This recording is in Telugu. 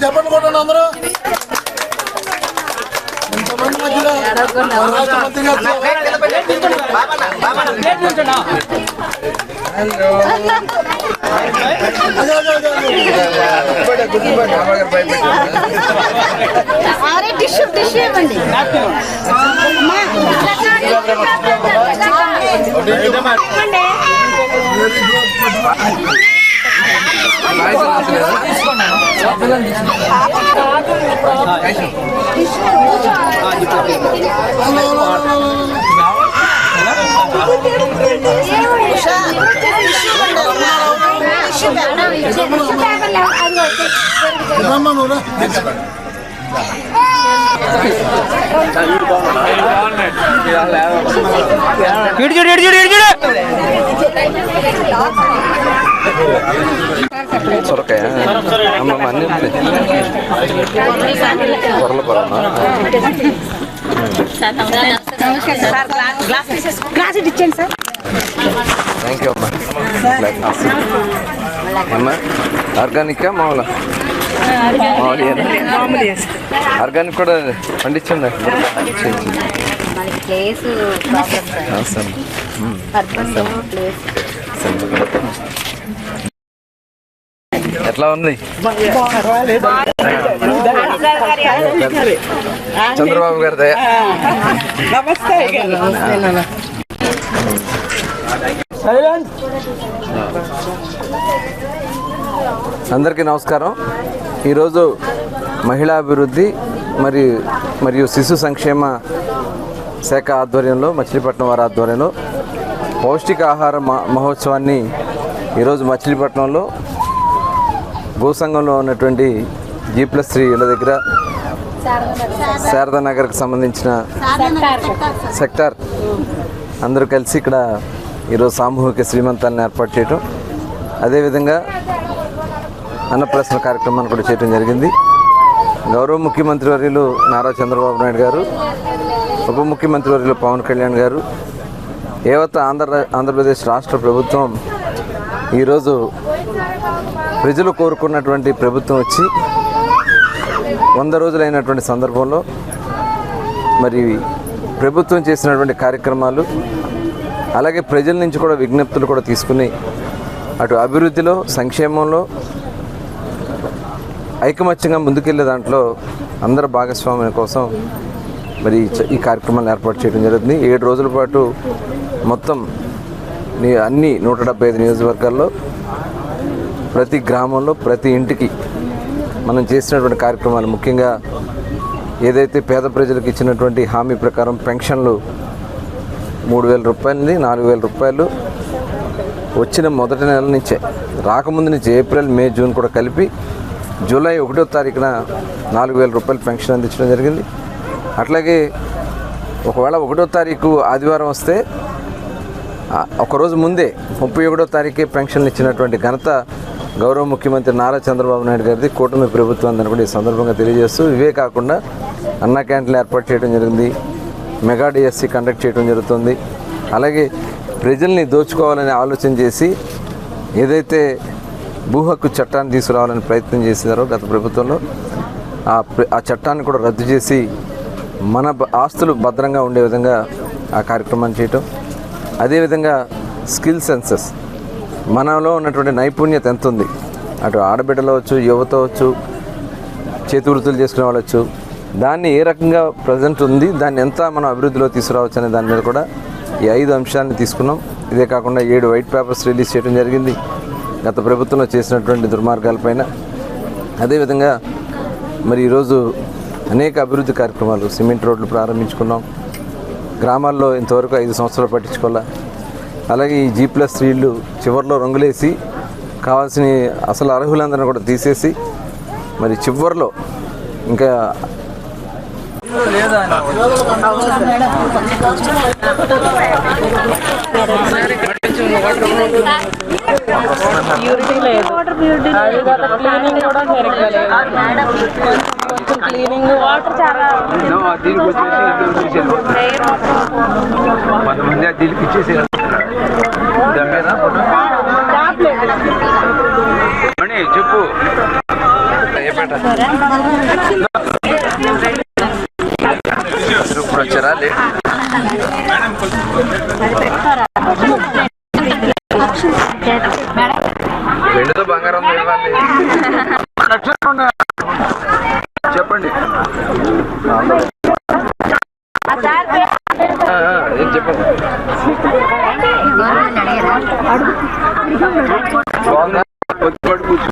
చెప్పండి కొట్టండి అందరూ ఇంతమంది మధ్యలో అరే టిష్యూ టిష్యూ ఇవ్వండి ఇవ్వండి இடிச்சுடு இடிச்சுடு இடிச்சுடு சொரக்கையா நம்ம மண்ணு குரல போறோம்னா கிளாஸ் கிளாஸ் இடிச்சேன் சார் தேங்க்யூ அம்மா ఆర్గానిక్ మామూలు? ఆర్గానిక్ కూడా పండించండి ప్లేస్ ఎట్లా ఉంది? చంద్రబాబు గారి దయ. అందరికీ నమస్కారం. ఈరోజు మహిళా అభివృద్ధి మరియు మరియు శిశు సంక్షేమ శాఖ ఆధ్వర్యంలో మచిలీపట్నం వారి ఆధ్వర్యంలో పౌష్టికాహార మ- మహోత్సవాన్ని ఈరోజు మచిలీపట్నంలో భూసంఘంలో ఉన్నటువంటి జీ ప్లస్ త్రీ ఇళ్ళ దగ్గర శారదా నగర్కి సంబంధించిన సెక్టార్. అందరూ కలిసి ఇక్కడ ఈరోజు సామూహిక శ్రీమంతాన్ని ఏర్పాటు చేయటం. అదేవిధంగా అన్నప్రశ్న కార్యక్రమాన్ని కూడా చేయడం జరిగింది. గౌరవ ముఖ్యమంత్రి వర్యులు నారా చంద్రబాబు నాయుడు గారు ఉప ముఖ్యమంత్రి వర్యులు పవన్ కళ్యాణ్ గారు ఏవత ఆంధ్ర ఆంధ్రప్రదేశ్ రాష్ట్ర ప్రభుత్వం ఈరోజు ప్రజలు కోరుకున్నటువంటి ప్రభుత్వం వచ్చి వంద రోజులైనటువంటి సందర్భంలో మరి ప్రభుత్వం చేసినటువంటి కార్యక్రమాలు అలాగే ప్రజల నుంచి కూడా విజ్ఞప్తులు కూడా తీసుకుని అటు అభివృద్ధిలో సంక్షేమంలో ఐకమత్యంగా ముందుకెళ్ళే దాంట్లో అందరి భాగస్వామ్యం కోసం మరి ఈ చ- ఈ కార్యక్రమాన్ని ఏర్పాటు చేయడం జరుగుతుంది. ఏడు రోజుల పాటు మొత్తం నీ అన్ని నూట డెబ్బై ఐదు నియోజకవర్గాల్లో ప్రతి గ్రామంలో ప్రతి ఇంటికి మనం చేసినటువంటి కార్యక్రమాలు ముఖ్యంగా ఏదైతే పేద ప్రజలకు ఇచ్చినటువంటి హామీ ప్రకారం పెన్షన్లు మూడు వేల రూపాయలని నాలుగు వేల రూపాయలు వచ్చిన మొదటి నెల నుంచే. రాకముందు నుంచి ఏప్రిల్ మే జూన్ కూడా కలిపి జూలై ఒకటో తారీఖున నాలుగు వేల రూపాయలు పెన్షన్ అందించడం జరిగింది. అట్లాగే ఒకవేళ ఒకటో తారీఖు ఆదివారం వస్తే ఒకరోజు ముందే ముప్పై ఒకటో తారీఖే పెన్షన్లు ఇచ్చినటువంటి ఘనత గౌరవ ముఖ్యమంత్రి నారా చంద్రబాబు నాయుడు గారిది. కూటమి ప్రభుత్వం అందని కూడా ఈ సందర్భంగా తెలియజేస్తూ ఇవే కాకుండా అన్న క్యాంటీన్లు ఏర్పాటు చేయడం జరిగింది. మెగా డిఎస్సి కండక్ట్ చేయడం జరుగుతుంది. అలాగే ప్రజల్ని దోచుకోవాలని ఆలోచన చేసి ఏదైతే భూ హక్కు చట్టాన్ని తీసుకురావాలని ప్రయత్నం చేసినారో గత ప్రభుత్వంలో ఆ ఆ చట్టాన్ని కూడా రద్దు చేసి మన ఆస్తులు భద్రంగా ఉండే విధంగా ఆ కార్యక్రమాన్ని చేయటం. అదేవిధంగా స్కిల్ సెన్సెస్. మనలో ఉన్నటువంటి నైపుణ్యత ఎంత ఉంది అటు ఆడబిడ్డలు అవచ్చు యువత అవచ్చు చేతి వృత్తులు చేసుకునే వాళ్ళు దాన్ని ఏ రకంగా ప్రజెంట్ ఉంది దాన్ని ఎంత మనం అభివృద్ధిలో తీసుకురావచ్చు అనే దాని మీద కూడా ఈ ఐదు అంశాలను తీసుకున్నాం. ఇదే కాకుండా ఏడు వైట్ పేపర్స్ రిలీజ్ చేయడం జరిగింది. గత ప్రభుత్వంలో చేసినటువంటి దుర్మార్గాలపైన అదేవిధంగా మరి ఈరోజు అనేక అభివృద్ధి కార్యక్రమాలు సిమెంట్ రోడ్లు ప్రారంభించుకున్నాం. గ్రామాల్లో ఇంతవరకు ఐదు సంవత్సరాలు పట్టించుకోవాలా? అలాగే ఈ జీ ప్లస్ త్రీళ్ళు చివరిలో రంగులేసి కావాల్సిన అసలు అర్హులందరినీ కూడా తీసేసి మరి చివరిలో ఇంకా ప్యూరిటీ లేదు అది కాక క్లీనింగ్ కూడా సరిగ్గా లేదు క్లీనింగ్ వాటర్ చాలా దీనికి వచ్చేసి ఇల్లు చూసి వెళ్ళిపోతారు. కొంతమంది ఆ దీనికి ఇచ్చేసి చెప్పు ఏపేట వచ్చారా? లే వెండితో బంగారం ఇవ్వాలి. చెప్పండి. ఏం చెప్పండి. బాగుందా? వచ్చి పడి కూర్చో.